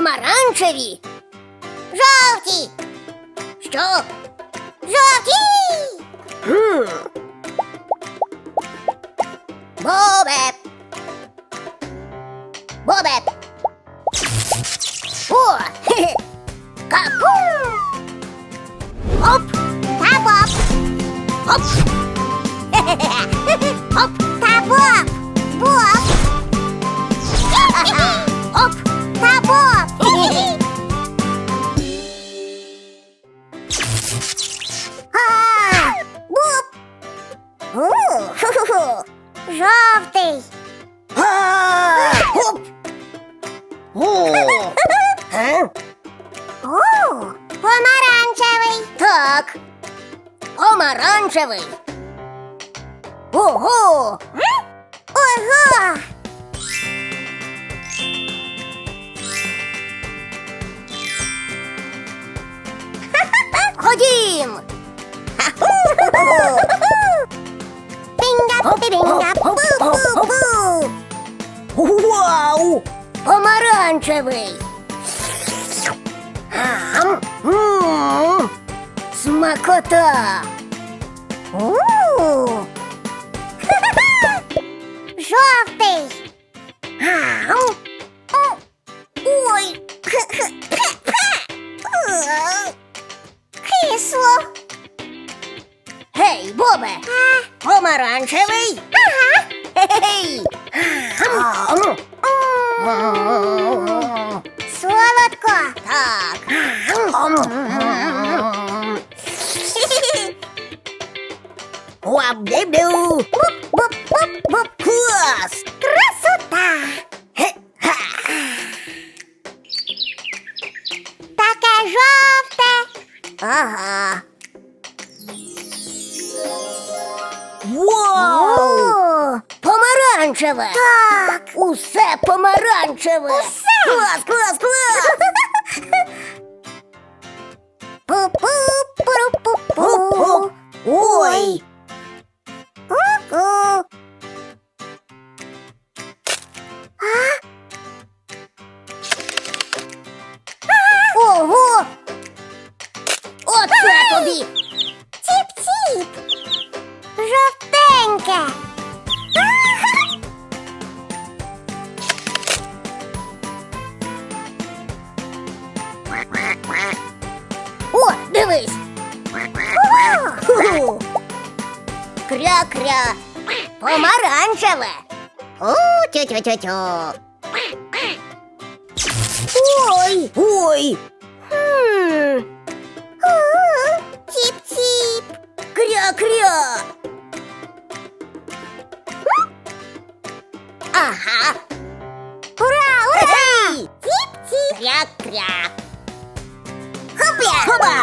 Помаранчеві. Жовті! Що? Жовті! Хм. Бобе. Бобе. О, хе-хе. Капу. Оп, Та Боб! оп. Оп, О, помаранчевий! Так. Помаранчевий. Ого. Ого! Ходім. Пу-пу-пу! Вау! Помаранчевий. Ам. М. Смакота. У! Жовтий! Ам. Ой! Кисло! Гей, Бобе, А, помаранчевий. Ага! Ам. М. Так. Ам. Вабдебю. Буп-буп-буп! Клас. Красота! Таке жовте! Ага. Вау! О, Помаранчеве! Так! Усе помаранчеве! Усе! Клас, клас, клас! Ой! Ку-ку! Ого! Оце тобі! Кря-кря! Помаранчеве! О, тю-тю-тю-тю! Ой! Ой! Хм. Ціп-ціп! Кря-кря! Ага! Ура! Ура! Ей! Ціп-ціп! Кря-кря! Хопля! Хоба!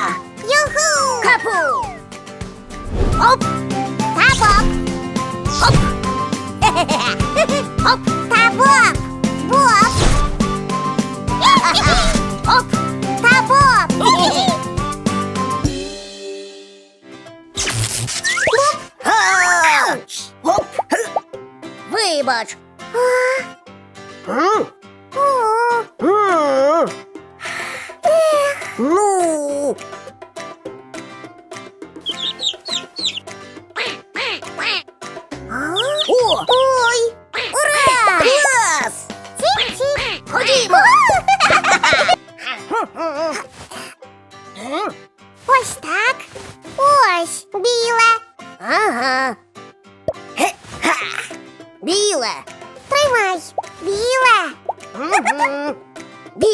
Юху! Капу! Оп!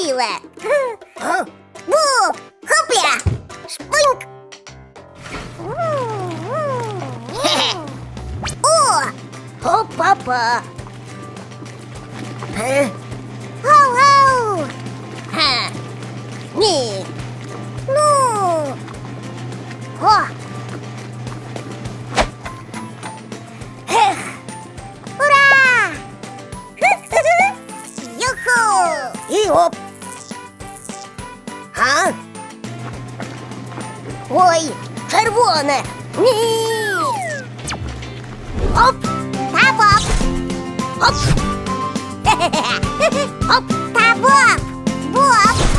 Біле! А? Бу. Хопля. Шпиньк. Хе-хе. О. Опа-па! Е? Гоу-гоу. Ха! Ні! Ну. О. Ех! Ура. Юху. І оп! А? Ой, червоне! Ні! Оп! Та-боб. Оп! Оп! Та-боб. Боб. Фу-фу.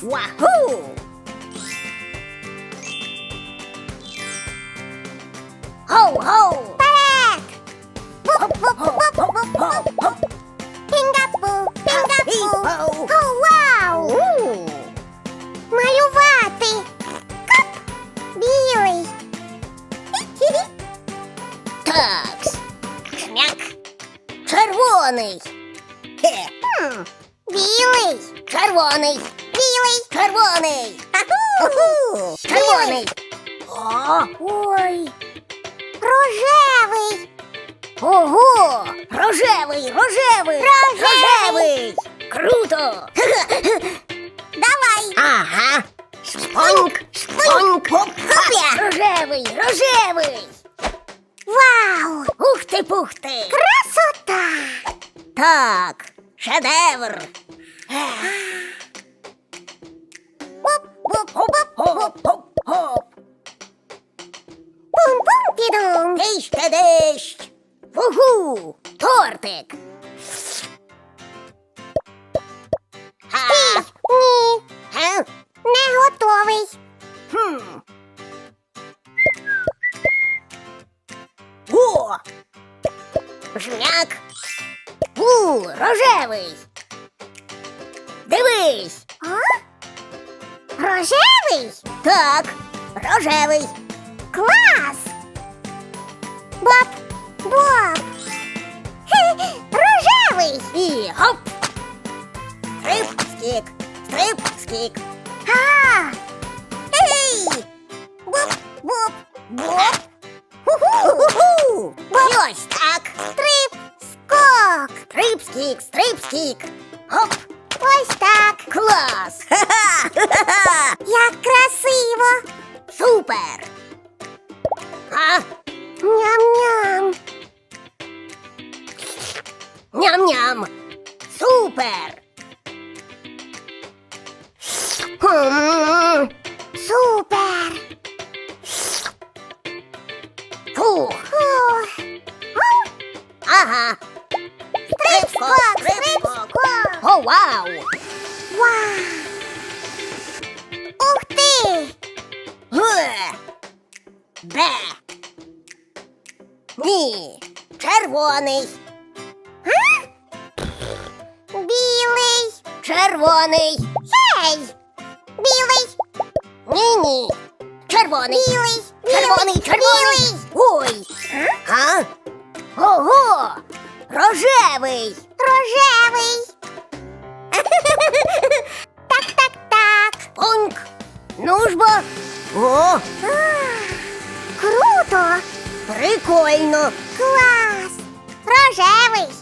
Клас. Ваху. Хоу-хоу. Вперед. Хоп-хоп-хоп-хоп-хоп. Пінгапу, пінгапу. Хоу. О, вау. У. Малювати. Кап. Білий. Хі-хі. Такс. Шмяк. Червоний. Хе. Хм, Білий. Червоний. Білий. Червоний. Аху. Червоний. О, Ой. Рожевий. ого. Рожевий, рожевий. Рожевий. Круто. Давай. Ага. Шпоньк, шпоньк, хопля. Рожевий, рожевий. Вау. Ух ти, пух ти. Красота. Так, шедевр. Хоп-хоп-хоп-хоп-хоп. Пум-пум-підум. Дищ та. Угу, тортик. Ні, не готовий. хм. О! Жмяк. У, рожевий. Дивись. А? Рожевий? Так, рожевий. Клас! Боб! Боб! Хе, Рожевий! І гоп. Стрип, скік, стрип, скік. А! Ей! Боб! Боб! Ху-ху. І ось так. Трип! Скок! Стрип, скік, стрип, скік. Гоп. Ось так! Клас. Ха-ха. Ха-ха. Як красиво! Супер. А, Ням-ням! ням-ням. Супер. Бе. Ні. Червоний. А? Білий! Червоний. Гей! Білий! Ні-ні. Червоний. Білий! Червоний, червоний. білий. Ой. А? Ого. Рожевий. Рожевий! Так, так, так. Пунк. Ну ж бо. О, А, Круто! прикольно. Клас! Рожевий!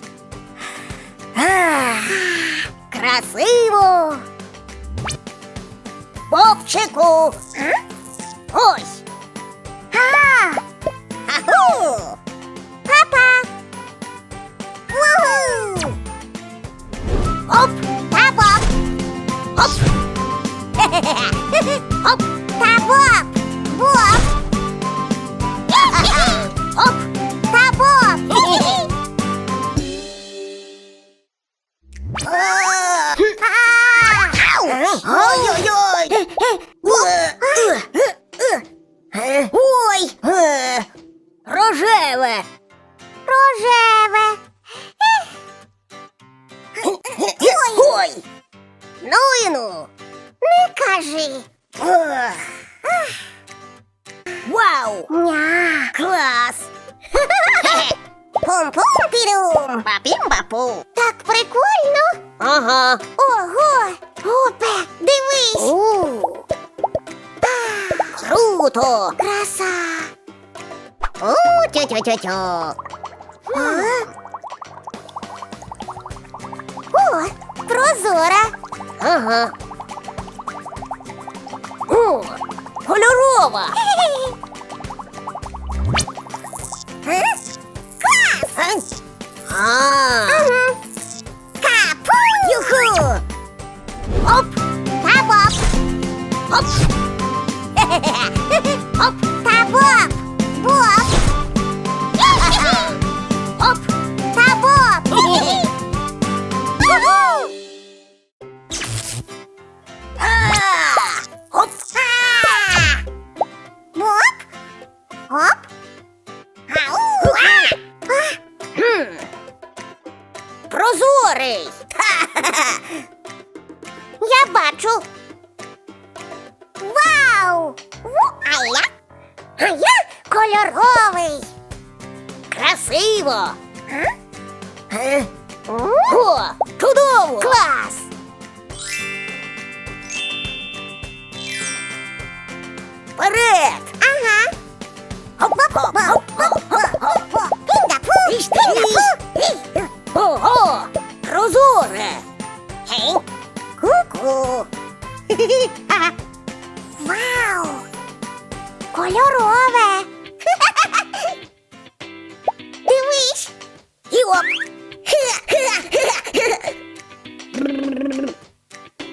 Ах, Красиво. Вовчику. Ось. А, Аху. папа! Вугу! Оп. Боб! Оп. Оп. Та Ну. Не кажи! Вау. Ня! Клас. Пум-пум-пірум. Папім-папу. Так прикольно! Ага. Ого! Опе, дивись! У. Круто. Краса! У, тю-тю-тю-тю. А? О, прозора! Ага. О, кольорова. Е? Клас! А. Капу! Юху! Оп! Та боп! Оп! Оп! Я бачу. Вау! Ву, а я? А я кольоровий. Красиво! Е? О, чудово! Клас! Вперед! Ага. Пінда-пу! Пінда-пу! Ого! Прозоре! Ку-ку! Вау! Кольорове! Дивись! І оп!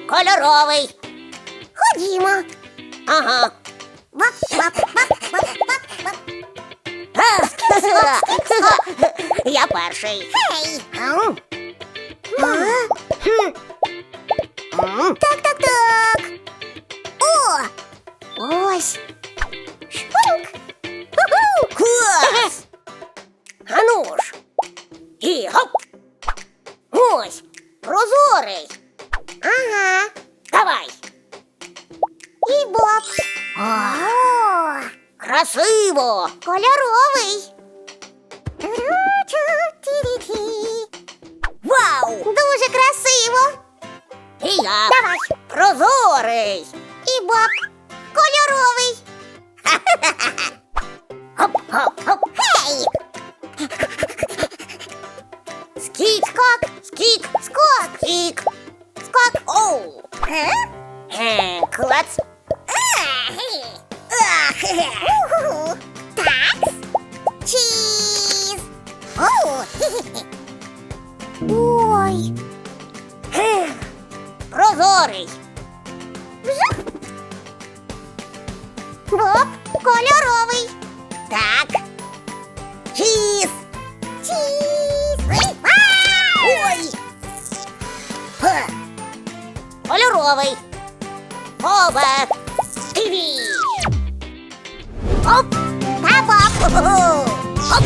Кольоровий! Ходімо! Ага! Вап, вап, вап, вап, вап, вап. Я перший. Ам. А? Хм. Так, так, так. О! Ось. Шпуньк. Ху-ху. Клас! Ану ж! І гоп! Ось! Прозорий! Ага. Давай! І боб. О! Красиво! Кольоровий. Я! Давай. Прозорий! І боб. Кольоровий! Оба! Тиві! Оп! Та. Хо-хо! Оп!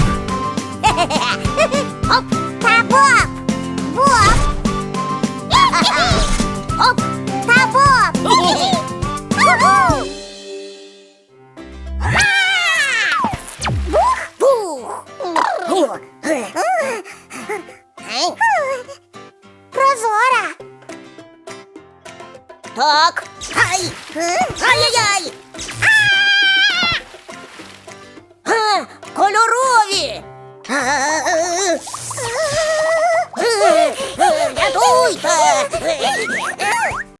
Оп! Та боб. Боб. Оп! Та. Уху. Бух. Бух! Бух! Так! Ай! Ай-яй-яй! А, Кольорові! Рятуйте!